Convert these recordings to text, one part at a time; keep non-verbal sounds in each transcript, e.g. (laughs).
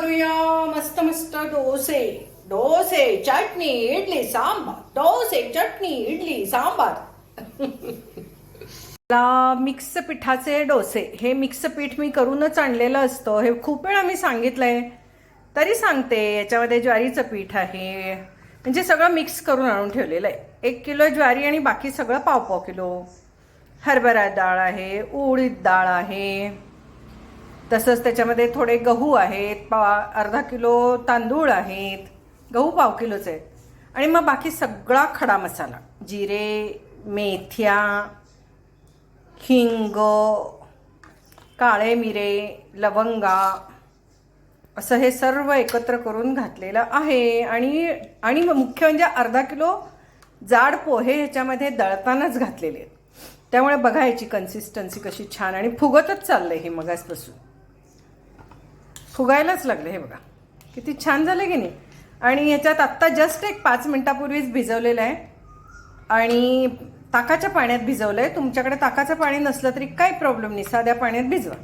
करूया मस्त मस्त डोसे. डोसे चटणी इडली सांबार. डोसे चटणी इडली सांबार. (laughs) मिक्स पिठाचे डोसे. हे मिक्स पीठ मी करूनच आणलेलं असतं. हे खूप वेळा मी सांगितलंय. तरी सांगते याच्यामध्ये ज्वारीचं पीठ आहे. म्हणजे सगळं मिक्स करून आणून ठेवलेलं आहे एक किलो ज्वारी आणि बाकी सगळं पाव पाव किलो. हरभरा डाळ आहे उडीद डाळ आहे. तसंच त्याच्यामध्ये थोडे गहू आहेत पा अर्धा किलो तांदूळ आहेत गहू पाव किलोच आहेत. आणि मग बाकी सगळा खडा मसाला जिरे मेथ्या हिंग काळे मिरे लवंगा असं हे सर्व एकत्र करून घातलेलं आहे. आणि आणि मुख्य म्हणजे अर्धा किलो जाड पोहे ह्याच्यामध्ये दळतानाच घातलेले आहेत. त्यामुळे बघा याची कन्सिस्टन्सी कशी छान आणि फुगतच चाललं आहे हे मगासपासून. फुगायलाच लागले हे बघा. किती छान झालं की नाही? आणि ह्याच्यात आत्ता जस्ट एक पाच मिनटापूर्वीच भिजवलेलं आहे. आणि ताकाच्या पाण्यात भिजवलं आहे तुमच्याकडे ताकाचं पाणी नसलं तरी काही प्रॉब्लेम नाही. साध्या पाण्यात भिजवा.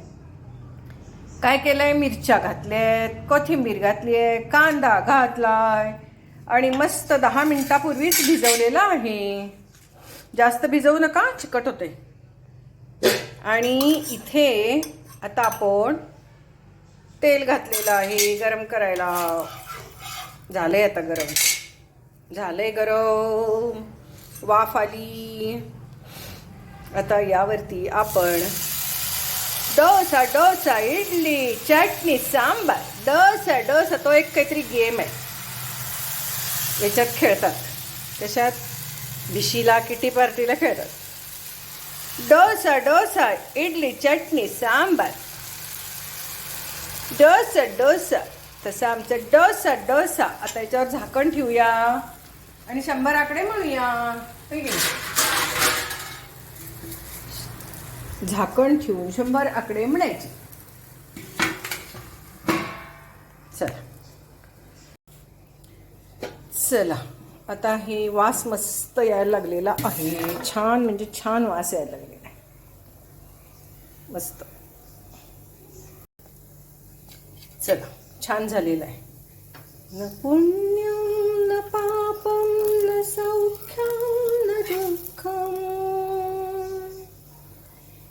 काय केलं आहे मिरच्या घातल्या आहेत कोथिंबीर घातली आहे कांदा घातला आहे आणि मस्त दहा मिनटापूर्वीच भिजवलेलं आहे. जास्त भिजवू नका चिकट होते आणि इथे आता आपण तेल घातलेलं आहे गरम करायला. झालंय आता गरम. झालंय गरम. वाफ आली. आता यावरती आपण डोसा डोसा इडली चटणी सांबार. डोसा डोसा तो एक काहीतरी गेम आहे. याच्यात खेळतात. कशात? बिशीला किटी पार्टीला खेळतात. डोसा डोसा इडली चटणी सांबार. डस डस. तसं आमचं डस डस. आता याच्यावर झाकण ठेवूया. आणि शंभर आकडे म्हणूया. होय की झाकण ठेवून शंभर आकडे म्हणायचे. चला. चला. आता हे वास मस्त यायला लागलेला आहे. छान म्हणजे छान वास यायला लागलेला आहे. मस्त. चला छान झालेलं आहे. न पुण्यम न पापम न सौख्यम न दुःखम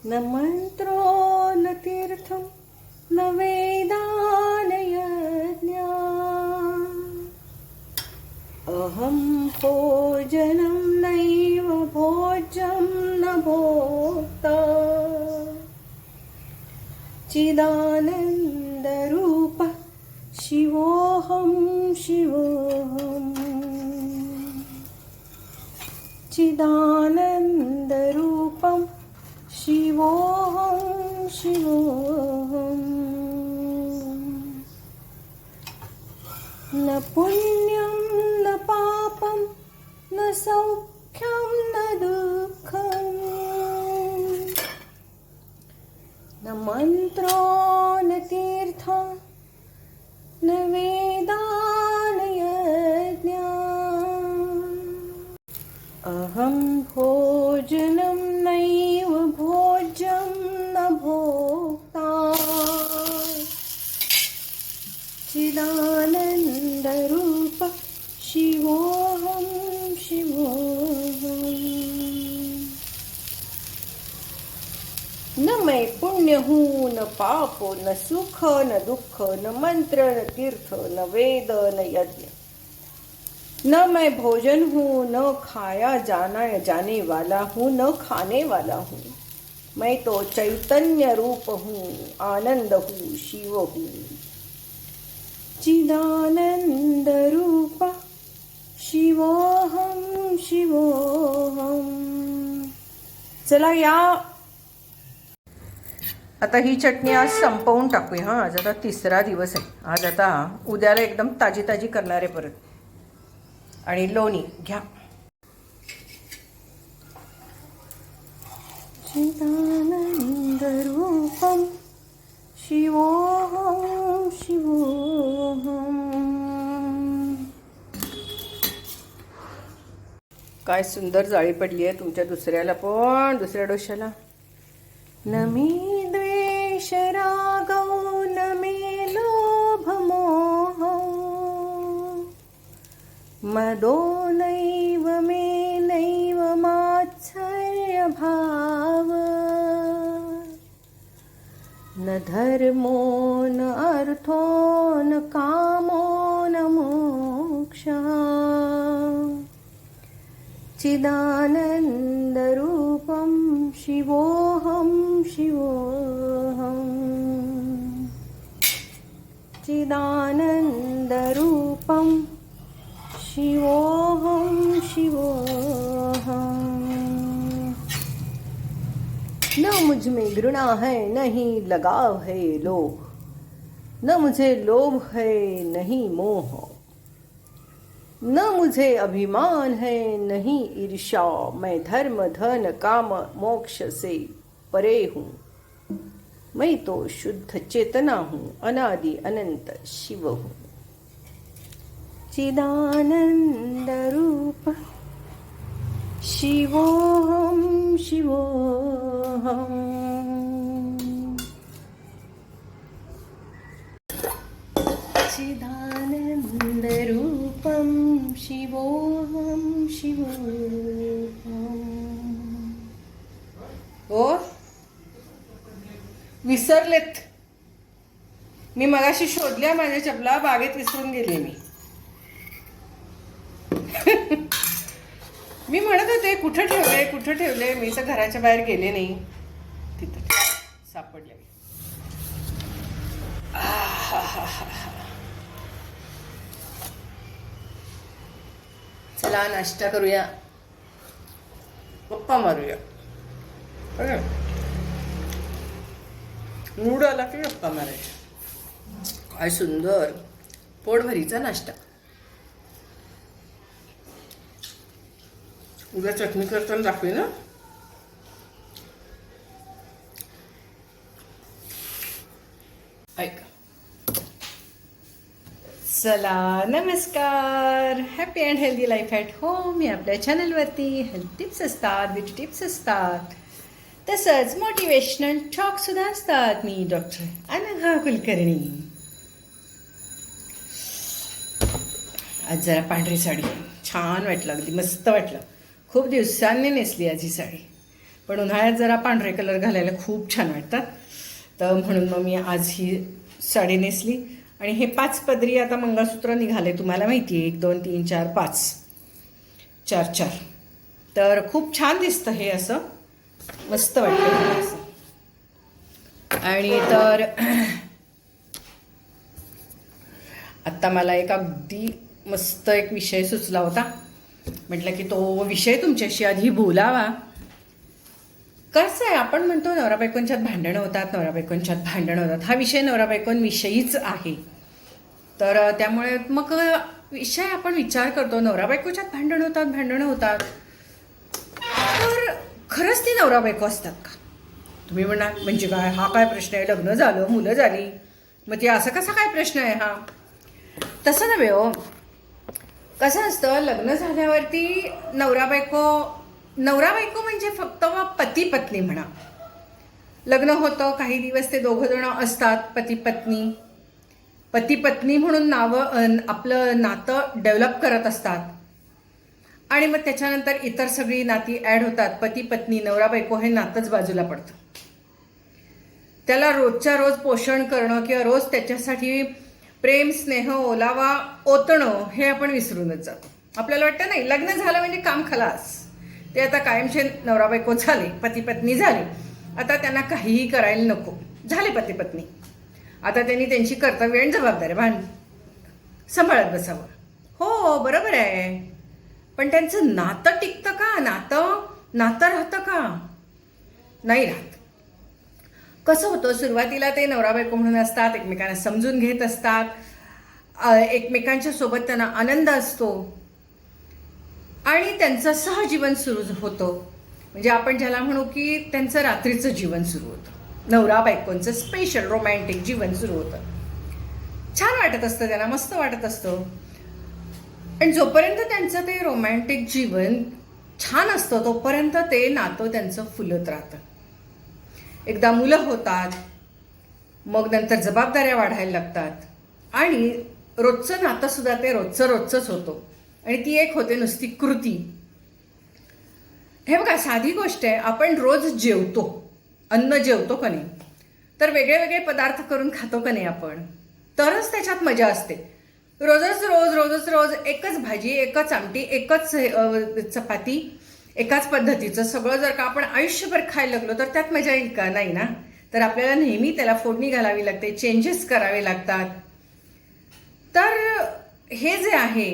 न मंत्रो न तीर्थम न वेदा अहं भोजनं नैव भोज्यं न भोक्ता। चिदान शिवोऽहं शिवोऽहम् चिदानन्दरूपं शिवोऽहं शिवोऽहम् न पुण्यं न सुख न दुःख न मंत्र न तीर्थ न वेद न यज्ञ. न मैं भोजन हूँ न खाया जाना जाने वाला हूँ न खाने वाला हूँ. मैं तो चैतन्य रूप हूँ आनंद हूँ शिव हूँ. चिदानंद रूप शिवोहम शिवोहम चला या आता ही चटणी आज संपवून टाकूया हां. आज आता तिसरा दिवस आहे. आज आता उद्याला एकदम ताजी ताजी करणार आहे परत. आणि लोणी घ्या. चिदानंदरूपम शिवोहम शिवोहम काय सुंदर जाळी पडली आहे तुमच्या दुसऱ्याला पण दुसऱ्या डोश्याला. न रागौ न मे लोभमोहौ मदो नैव मे नैव मात्सर्यभाव न धर्मो न अर्थो न कामो न मोक्षः चिदानन्दरूपं शिवोऽहं शिवोऽहम् चिदानन्दरूपं शिवोऽहं शिवोऽहम्। न मुझ में घृणा है नहीं लगाव है लोभ। न मुझे लोभ है नहीं मोह। न मुझे अभिमान है नहीं ईर्ष्या। मैं धर्म धन काम मोक्ष से परे हूँ। मैं तो शुद्ध चेतना हूँ अनादि अनंत शिव हूँ चिदानंद रूप शिवोऽहं शिवोऽहम्। चिदानन्दरूपं शिवोऽहं शिवोऽहम्। ओ विसरलेत. मी मगाशी शोधल्या माझ्या चपला बागेत विसरून गेले मी. मी म्हणत होते कुठं ठेवले कुठं ठेवले मी तर घराच्या बाहेर गेले नाही. तिथं सापडले चला नाश्ता करूया. गप्पा मारूया. बघा. मूड आला की गप्पा मारायच्या काय सुंदर. पोटभरीचा नाश्ता. उद्या चटणी करताना दाखवे ना. ऐका. चला नमस्कार. Happy and healthy life at home या आपल्या चॅनलवरती हेल्थ टिप्स असतात ब्युटी टिप्स असतात. तसंच मोटिवेशनल टॉक सुद्धा असतात मी डॉक्टर अनघा कुलकर्णी. आज जरा पांढरी साडी छान वाटलं अगदी मस्त वाटलं. खूप दिवसांनी नेसली आज ही साडी. पण उन्हाळ्यात जरा पांढरे कलर घालायला खूप छान वाटतात. तर म्हणून मग मी आज ही साडी नेसली. आणि हे पाच पदरी आता मंगळसूत्र निघाले तुम्हाला माहिती आहे. एक दोन तीन चार पाच. चार चार. तर खूप छान दिसतं हे असं. मस्त वाटतं आणि तर आत्ता मला एक अगदी मस्त एक विषय सुचला होता. म्हटलं की तो विषय तुमच्याशी आधी बोलावा. कसं आहे आपण म्हणतो नवरा बायकोंच्यात भांडणं होतात नवरा बायकोंच्यात भांडणं होतात. हा विषय नवरा बायकोंविषयीच आहे. तर त्यामुळे मग विषय आपण विचार करतो. नवरा बायकोच्यात भांडणं होतात भांडणं होतात. खरंच ती नवरा बायको असतात का? तुम्ही म्हणा म्हणजे काय हा काय प्रश्न आहे? लग्न झालं मुलं झाली. मग ते असं कसा काय प्रश्न आहे हा? तसं नव्हे हो. कसं असतं लग्न झाल्यावरती नवरा बायको नवरा बायको म्हणजे फक्त मग पती पत्नी म्हणा. लग्न होतं काही दिवस ते दोघं जण असतात पती पत्नी. पती पत्नी म्हणून नावं आपलं नातं डेव्हलप करत असतात. आणि मग त्याच्यानंतर इतर सगळी नाती ॲड होतात. पती पत्नी नवरा बायको हे नातंच बाजूला पडतं. त्याला रोजच्या रोज पोषण करणं किंवा रोज त्याच्यासाठी प्रेम स्नेह ओलावा ओतणं हे आपण विसरूनच जातो. आपल्याला वाटतं नाही लग्न झालं म्हणजे काम खलास. ते आता कायमचे नवरा बायको झाले पती पत्नी झाले. आता त्यांना काहीही करायला नको. झाले पती पत्नी. आता त्यांनी त्यांची कर्तव्य आणि जबाबदारी भांडली. सांभाळत बसावं. हो बरोबर आहे. पण त्यांचं नातं टिकतं का? नातं नातं राहतं का? नाही राहत. कसं होतं? सुरुवातीला ते नवरा बायको म्हणून असतात एकमेकांना समजून घेत असतात. एकमेकांच्या सोबत त्यांना आनंद असतो. आणि त्यांचं सहजीवन सुरू होतं. म्हणजे आपण ज्याला म्हणू की त्यांचं रात्रीचं जीवन सुरू होतं. नवरा बायकोंचं स्पेशल रोमॅन्टिक जीवन सुरू होतं. छान वाटत असतं त्यांना मस्त वाटत असतं. आणि जोपर्यंत त्यांचं ते रोमॅन्टिक जीवन छान असतं तोपर्यंत ते नातं त्यांचं फुलत राहतं. एकदा मुलं होतात मग नंतर जबाबदाऱ्या वाढायला लागतात आणि रोजचं नातंसुद्धा ते रोजचं रोजचंच होतं. आणि ती एक होते नुसती कृती. हे बघा साधी गोष्ट आहे आपण रोज जेवतो अन्न जेवतो का नाही? तर वेगळे वेगळे पदार्थ करून खातो का नाही आपण? तरच त्याच्यात मजा असते. रोजच रोज रोजच रोज एकच भाजी एकच आमटी एकच चपाती एकाच पद्धतीचं सगळं जर का आपण आयुष्यभर खायला लागलो तर त्यात मजा येईल का? नाही ना? तर आपल्याला नेहमी त्याला फोडणी घालावी लागते चेंजेस करावे लागतात. तर हे जे आहे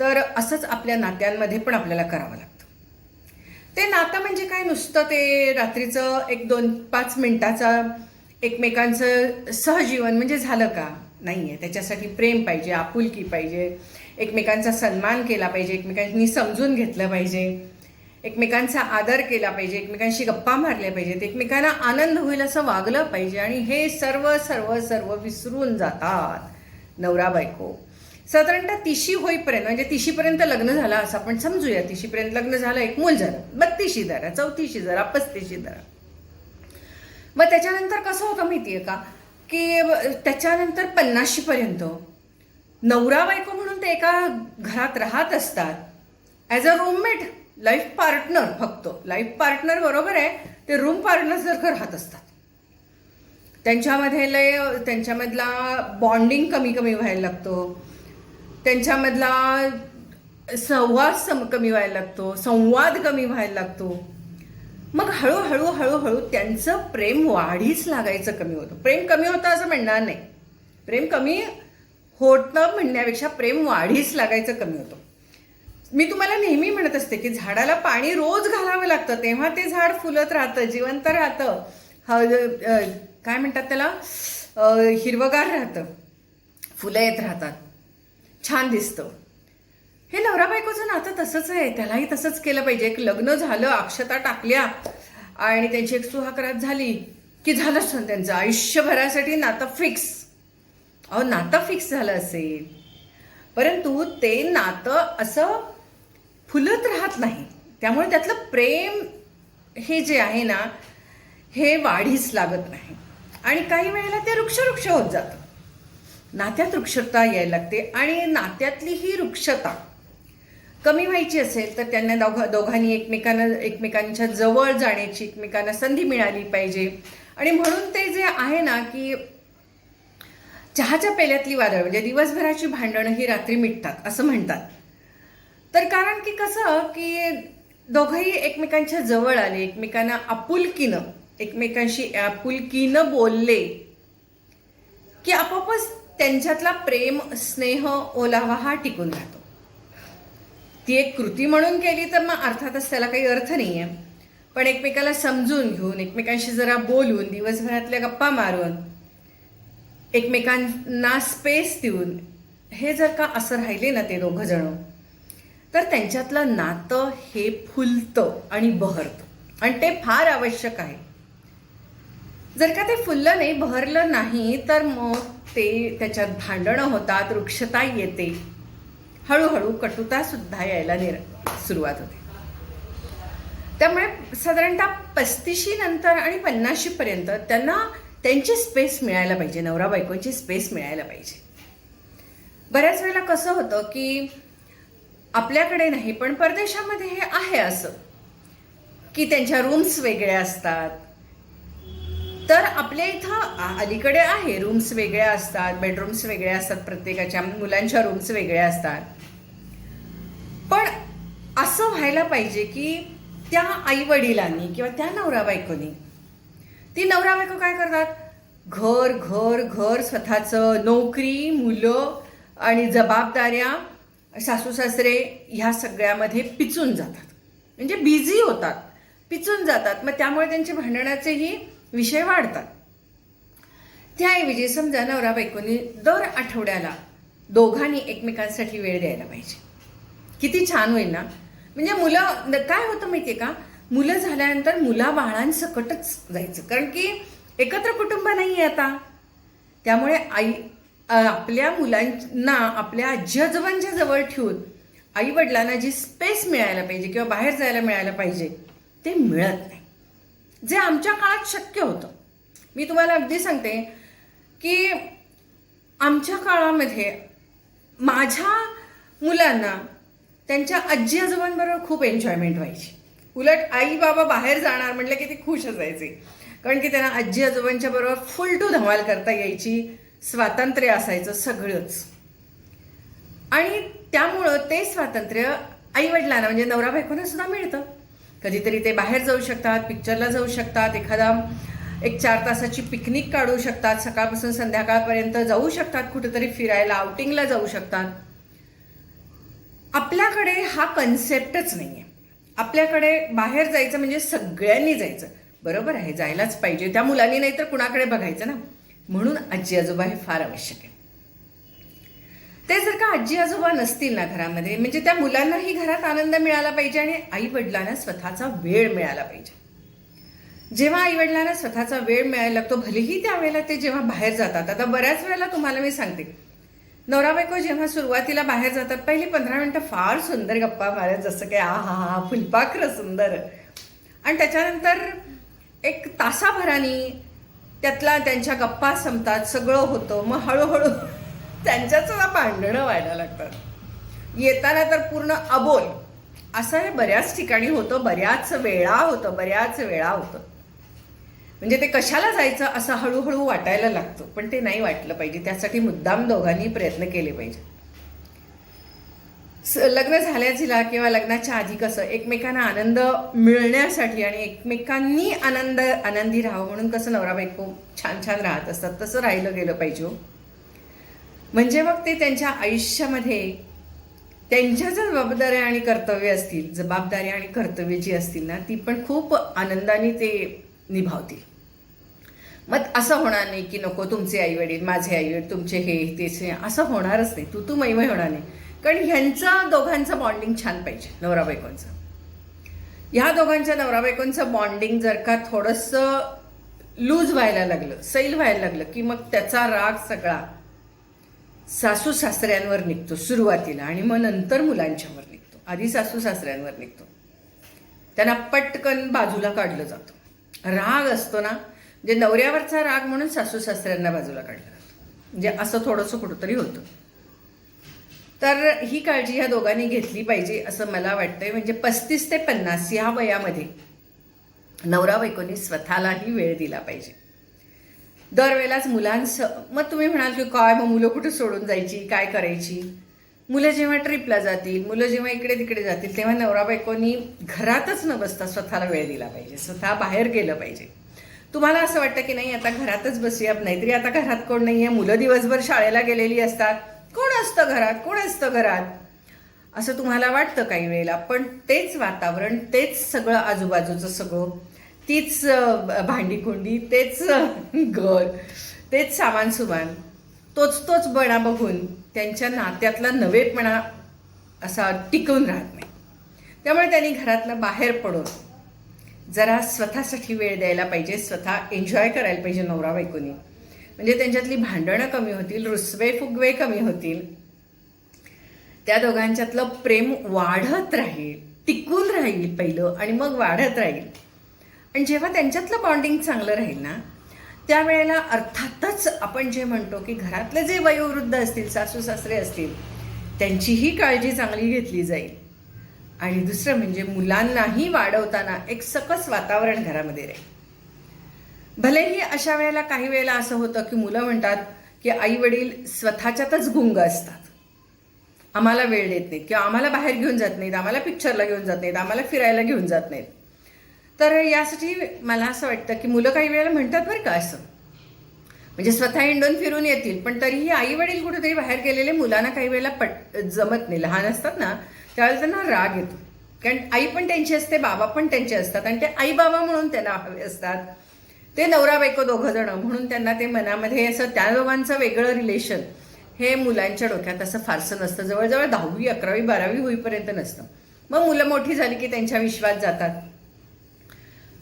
तर असंच आपल्या नात्यांमध्ये पण आपल्याला करावं लागतं. ते नातं म्हणजे काय नुसतं ते रात्रीचं एक दोन पाच मिनटाचा एकमेकांचं सहजीवन म्हणजे झालं का? नाही आहे त्याच्यासाठी प्रेम पाहिजे आपुलकी पाहिजे. एकमेकांचा सन्मान केला पाहिजे एकमेकांनी समजून घेतलं पाहिजे. एकमेकांचा आदर केला पाहिजे एकमेकांशी गप्पा मारल्या पाहिजेत एकमेकांना आनंद होईल असं वागलं पाहिजे आणि हे सर्व सर्व सर्व विसरून जातात नवरा बायको. साधारणतः तिशी होईपर्यंत म्हणजे तिशीपर्यंत लग्न झालं असं आपण समजूया. तिशीपर्यंत लग्न झालं एक मूल झालं बत्तीशी धरा चौतीशी धरा पस्तीशी धरा. मग त्याच्यानंतर कसं होतं माहितीये का? की त्याच्यानंतर पन्नाशीपर्यंत नवरा बायको म्हणून ते एका घरात राहत असतात. As a roommate life partner फक्त. लाईफ पार्टनर बरोबर आहे ते रूम पार्टनर जर राहत असतात. त्यांच्यामध्ये लय त्यांच्यामधला बॉन्डिंग कमी कमी व्हायला लागतो. त्यांच्यामधला संवाद सम कमी व्हायला लागतो. संवाद कमी व्हायला लागतो. मग हळूहळू हळूहळू त्यांचं प्रेम वाढीच लागायचं कमी होतं. प्रेम कमी होतं असं म्हणणार नाही. प्रेम कमी होतं म्हणण्यापेक्षा प्रेम वाढीच लागायचं कमी होतं. मी तुम्हाला नेहमी म्हणत असते की झाडाला पाणी रोज घालावं लागतं. तेव्हा ते झाड फुलत राहतं जिवंत राहतं. ह- काय म्हणतात त्याला? हिरवगार राहतं. फुलं येत राहतात. छान दिसतं. हे नवरा बायकोचं नातं तसंच आहे. त्यालाही तसंच केलं पाहिजे. एक लग्न झालं अक्षता टाकल्या आणि त्यांची एक सुहाकरात झाली की झालंच ना त्यांचं. आयुष्यभरासाठी नातं फिक्स अहो नातं फिक्स झालं असेल. परंतु ते नातं असं फुलत राहत नाही. त्यामुळे त्यातलं प्रेम हे जे आहे ना हे वाढीस लागत नाही. आणि काही वेळेला ते वृक्षवृक्ष होत जातं. नात्यात वृक्षता यायला लागते आणि नात्यातली ही वृक्षता कमी व्हायची असेल तर त्यांना दोघ दोघांनी एकमेकांना एकमेकांच्या जवळ जाण्याची एकमेकांना संधी मिळाली पाहिजे. आणि म्हणून ते जे आहे ना की चहाच्या पेल्यातली वादळ म्हणजे दिवसभराची भांडणं ही रात्री मिटतात असं म्हणतात. तर कारण की कसं की दोघंही एकमेकांच्या जवळ आले एकमेकांना आपुलकीनं एकमेकांशी आपुलकीनं बोलले की आपोआपच त्यांच्यातला प्रेम स्नेह ओलावा हा टिकून राहतो. ती एक कृती म्हणून केली तर मग अर्थातच त्याला काही अर्थ नाही आहे पण एकमेकाला समजून घेऊन एकमेकांशी जरा बोलून दिवसभरातल्या गप्पा मारून एकमेकांना स्पेस देऊन हे जर का असं राहिले ना ते दोघं जण तर त्यांच्यातलं नातं हे फुलतं आणि बहरतं. आणि ते फार आवश्यक आहे. जर का ते फुललं नाही बहरलं नाही तर मग ते त्याच्यात भांडणं होतात वृक्षता येते. हळूहळू कटुता सुद्धा यायला निर सुरुवात होते. त्यामुळे साधारणतः पस्तीशी नंतर आणि पन्नाशी पर्यंत त्यांना त्यांची स्पेस मिळायला पाहिजे नवरा बायकोची स्पेस मिळायला पाहिजे. बऱ्याच वेळेला कसं होतं की आपल्याकडे नाही पण परदेशामध्ये हे आहे असं की त्यांच्या रूम्स वेगळ्या असतात. तर आपल्या इथं अलीकडे आहे रूम्स वेगळ्या असतात बेडरूम्स वेगळ्या असतात प्रत्येकाच्या मुलांच्या रूम्स वेगळ्या असतात. असं व्हायला पाहिजे की त्या आई वडिलांनी किंवा त्या नवरा बायकोनी ती नवरा बायको काय करतात? घर घर घर स्वतःचं नोकरी मुलं आणि जबाबदाऱ्या सासू सासरे ह्या सगळ्यामध्ये पिचून जातात. म्हणजे बिझी होतात पिचून जातात. मग त्यामुळे त्यांचे भांडणाचेही विषय वाढतात. त्याऐवजी समजा नवरा बायकोनी दर आठवड्याला दोघांनी एकमेकांसाठी वेळ द्यायला पाहिजे. किती छान होईल ना? म्हणजे मुलं न- काय होतं माहितीये का? मुलं झाल्यानंतर मुला बाळांसकटच जायचं. कारण की एकत्र कुटुंब नाही आहे आता. त्यामुळे आई आपल्या मुलांना आपल्या आजी आजोबांच्या जवळ ठेवून आई वडिलांना जी स्पेस मिळायला पाहिजे किंवा बाहेर जायला मिळायला पाहिजे ते मिळत नाही. जे आमच्या काळात शक्य होतं. मी तुम्हाला अगदी सांगते की आमच्या काळामध्ये माझ्या मुलांना त्यांच्या आजी आजोबांबरोबर खूप एन्जॉयमेंट व्हायची. उलट आई बाबा बाहेर जाणार म्हटलं की ते खुश असायचे. कारण की त्यांना आजी आजोबांच्या बरोबर फुल टू धमाल करता यायची स्वातंत्र्य असायचं सगळंच. आणि त्यामुळं ते स्वातंत्र्य आईवडिलांना म्हणजे नवरा बायकोना सुद्धा मिळतं. कधीतरी ते बाहेर जाऊ शकतात पिक्चरला जाऊ शकतात एखादा एक चार तासाची पिकनिक काढू शकतात सकाळपासून संध्याकाळपर्यंत जाऊ शकतात कुठेतरी फिरायला आउटिंगला जाऊ शकतात. आपल्याकडे हा कन्सेप्टच नाही आहे आपल्याकडे बाहेर जायचं म्हणजे सगळ्यांनी जायचं. बरोबर आहे जायलाच पाहिजे. त्या मुलांनी नाही तर कुणाकडे बघायचं ना? म्हणून आजी आजोबा हे फार आवश्यक आहे. ते जर का आजी आजोबा नसतील ना घरामध्ये म्हणजे त्या मुलांनाही घरात आनंद मिळाला पाहिजे आणि आई वडिलांना स्वतःचा वेळ मिळाला पाहिजे. जेव्हा आई वडिलांना स्वतःचा वेळ मिळायला लागतो भलेही त्यावेळेला ते जेव्हा बाहेर जातात. आता बऱ्याच वेळेला तुम्हाला मी सांगते नवरा बायको जेव्हा सुरुवातीला बाहेर जातात पहिली पंधरा मिनटं फार सुंदर गप्पा मारत जसं काय आ हा हा फुलपाखरं सुंदर. आणि त्याच्यानंतर एक तासाभराने त्यातला त्यांच्या गप्पा संपतात सगळं होतं. मग हळूहळू त्यांच्याच भांडणं व्हायला लागतात. येताना तर पूर्ण अबोल. असं हे बऱ्याच ठिकाणी होतं बऱ्याच वेळा होतं बऱ्याच वेळा होतं. म्हणजे ते कशाला जायचं असं हळूहळू वाटायला लागतं. पण ते नाही वाटलं पाहिजे. त्यासाठी मुद्दाम दोघांनी प्रयत्न केले पाहिजे. स- लग्न झाल्याचीला किंवा लग्नाच्या आधी कसं एकमेकांना आनंद मिळण्यासाठी आणि एकमेकांनी आनंद आनंदी राहावं म्हणून कसं नवरा बायको छान छान राहत असतात तसं राहिलं गेलं पाहिजे हो. म्हणजे मग ते त्यांच्या आयुष्यामध्ये त्यांच्या ज्या जबाबदाऱ्या आणि कर्तव्य असतील जबाबदारी आणि कर्तव्य जी असतील ना ती पण खूप आनंदाने ते निभावतील. मग असं होणार नाही की नको तुमचे आई वडील माझे आई वडील तुमचे हे तेच असं होणारच नाही. तू तू मैमय होणार नाही. कारण ह्यांचं दोघांचं बॉन्डिंग छान पाहिजे नवरा बायकोंचं. ह्या दोघांच्या नवरा बायकोंचं बॉन्डिंग जर का थोडंसं लूज व्हायला लागलं सैल व्हायला लागलं की मग त्याचा राग सगळा सासू सासऱ्यांवर निघतो सुरुवातीला आणि मग नंतर मुलांच्यावर निघतो. आधी सासू सासऱ्यांवर निघतो. त्यांना पटकन बाजूला काढलं जातं. राग असतो ना जे नवऱ्यावरचा राग म्हणून सासू सासऱ्यांना बाजूला काढला म्हणजे असं थोडंसं कुठंतरी होतं. तर ही काळजी ह्या दोघांनी घेतली पाहिजे असं मला वाटतंय. म्हणजे पस्तीस ते पन्नास ह्या वयामध्ये नवरा बायकोनी स्वतःलाही वेळ दिला पाहिजे. दरवेळेलाच मुलांस मग तुम्ही म्हणाल की काय मग मुलं कुठं सोडून जायची? काय करायची? मुलं जेव्हा ट्रिपला जातील मुलं जेव्हा इकडे तिकडे जातील तेव्हा नवरा बायकोनी घरातच न बसता स्वतःला वेळ दिला पाहिजे. स्वतः बाहेर गेलं पाहिजे. तुम्हाला असं वाटतं की नाही आता घरातच बसूया नाहीतरी आता घरात कोण नाही आहे मुलं दिवसभर शाळेला गेलेली असतात. कोण असतं घरात? कोण असतं घरात? असं तुम्हाला वाटतं काही वेळेला. पण तेच वातावरण तेच सगळं आजूबाजूचं सगळं तीच भांडीकुंडी तेच घर तेच सामान सुमान तोच तोच बणा बघून त्यांच्या नात्यातला नवेपणा असा टिकून राहत नाही. त्यामुळे त्यांनी घरातनं बाहेर पडून जरा स्वतःसाठी वेळ द्यायला पाहिजे स्वतः एन्जॉय करायला पाहिजे नवरा बायकोनी. म्हणजे त्यांच्यातली भांडणं कमी होतील रुसवे फुगवे कमी होतील. त्या दोघांच्यातलं प्रेम वाढत राहील टिकून राहील पहिलं आणि मग वाढत राहील. आणि जेव्हा त्यांच्यातलं बॉन्डिंग चांगलं राहील ना त्यावेळेला अर्थातच आपण जे म्हणतो की घरातले जे वयोवृद्ध असतील सासू सासरे असतील त्यांचीही काळजी चांगली घेतली जाईल. आणि दुसरं म्हणजे मुलांनाही वाढवताना एक सकस वातावरण घरामध्ये राहील भलेही अशा वेळेला काही वेळेला असं होतं की मुलं म्हणतात की आई वडील स्वतःच्यातच गुंग असतात. आम्हाला वेळ देत नाहीत किंवा आम्हाला बाहेर घेऊन जात नाहीत आम्हाला पिक्चरला घेऊन जात नाहीत आम्हाला फिरायला घेऊन जात नाहीत. तर यासाठी मला असं वाटतं की मुलं काही वेळेला म्हणतात बरं का असं. म्हणजे स्वतः इंडोन फिरून येतील पण तरीही आई वडील कुठेतरी बाहेर गेलेले मुलांना काही वेळेला पट जमत नाही. लहान असतात ना त्यावेळेला त्यांना राग येतो. कारण आई पण त्यांची असते बाबा पण त्यांचे असतात. आणि ते आई बाबा म्हणून त्यांना हवे असतात. ते नवरा बायको दोघं जण म्हणून त्यांना ते मनामध्ये असं त्या दोघांचं वेगळं रिलेशन हे मुलांच्या डोक्यात असं फारसं नसतं. जवळजवळ दहावी अकरावी बारावी होईपर्यंत नसतं. मग मुलं मोठी झाली की त्यांच्या विश्वास जातात.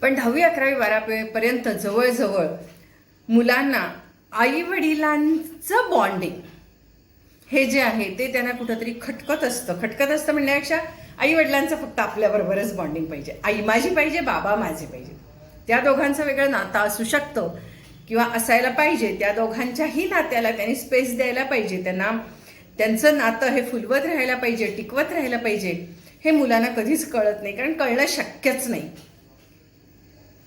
पण दहावी अकरावी बारावीपर्यंत जवळजवळ मुलांना आई वडिलांचं बॉन्डिंग हे जे आहे ते त्यांना कुठंतरी खटकत असतं. खटकत असतं म्हणण्यापेक्षा आई वडिलांचं फक्त आपल्याबरोबरच बॉन्डिंग पाहिजे. आई माझी पाहिजे बाबा माझे पाहिजे. त्या दोघांचं वेगळं नातं असू शकतं किंवा असायला पाहिजे. त्या दोघांच्याही नात्याला त्यांनी स्पेस द्यायला पाहिजे. त्यांना त्यांचं नातं हे फुलवत राहायला पाहिजे टिकवत राहायला पाहिजे हे मुलांना कधीच कळत नाही. कारण कळणं शक्यच नाही.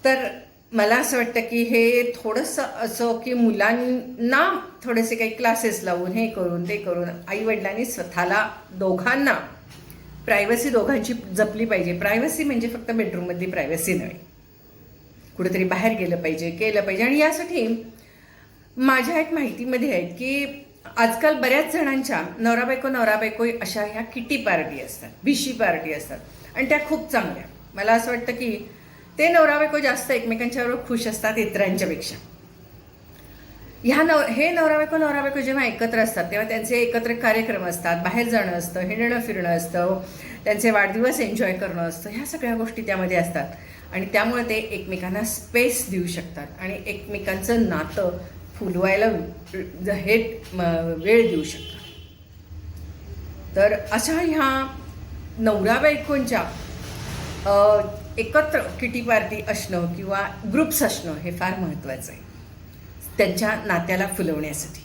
तर मला असं वाटतं की हे थोडंसं असं की मुलांना थोडेसे काही क्लासेस लावून हे करून ते करून आईवडिलांनी स्वतःला दोघांना प्रायव्हसी दोघांची जपली पाहिजे. प्रायव्हसी म्हणजे फक्त बेडरूममधली प्रायव्हसी नव्हे. कुठेतरी बाहेर गेलं पाहिजे केलं पाहिजे. आणि यासाठी माझ्या एक माहितीमध्ये आहे की आजकाल बऱ्याच जणांच्या नवरा बायको नवरा बायको अशा ह्या किटी पार्टी असतात भिशी पार्टी असतात. आणि त्या खूप चांगल्या. मला असं वाटतं की ते नवरा बायको जास्त एकमेकांच्याबरोबर खुश असतात इतरांच्यापेक्षा. ह्या नव हे नवरा बायको नवरा बायको जेव्हा एकत्र असतात तेव्हा त्यांचे एकत्र कार्यक्रम असतात बाहेर जाणं असतं हिंडणं फिरणं असतं त्यांचे वाढदिवस एन्जॉय करणं असतं ह्या सगळ्या गोष्टी त्यामध्ये असतात. आणि त्यामुळे ते एकमेकांना स्पेस देऊ शकतात आणि एकमेकांचं नातं फुलवायला हे म, वेळ देऊ शकतात. तर अशा ह्या नवरा बायकोंच्या एकत्र किटी पार्टी असणं किंवा ग्रुप्स असणं हे फार महत्त्वाचं आहे. त्यांच्या नात्याला फुलवण्यासाठी.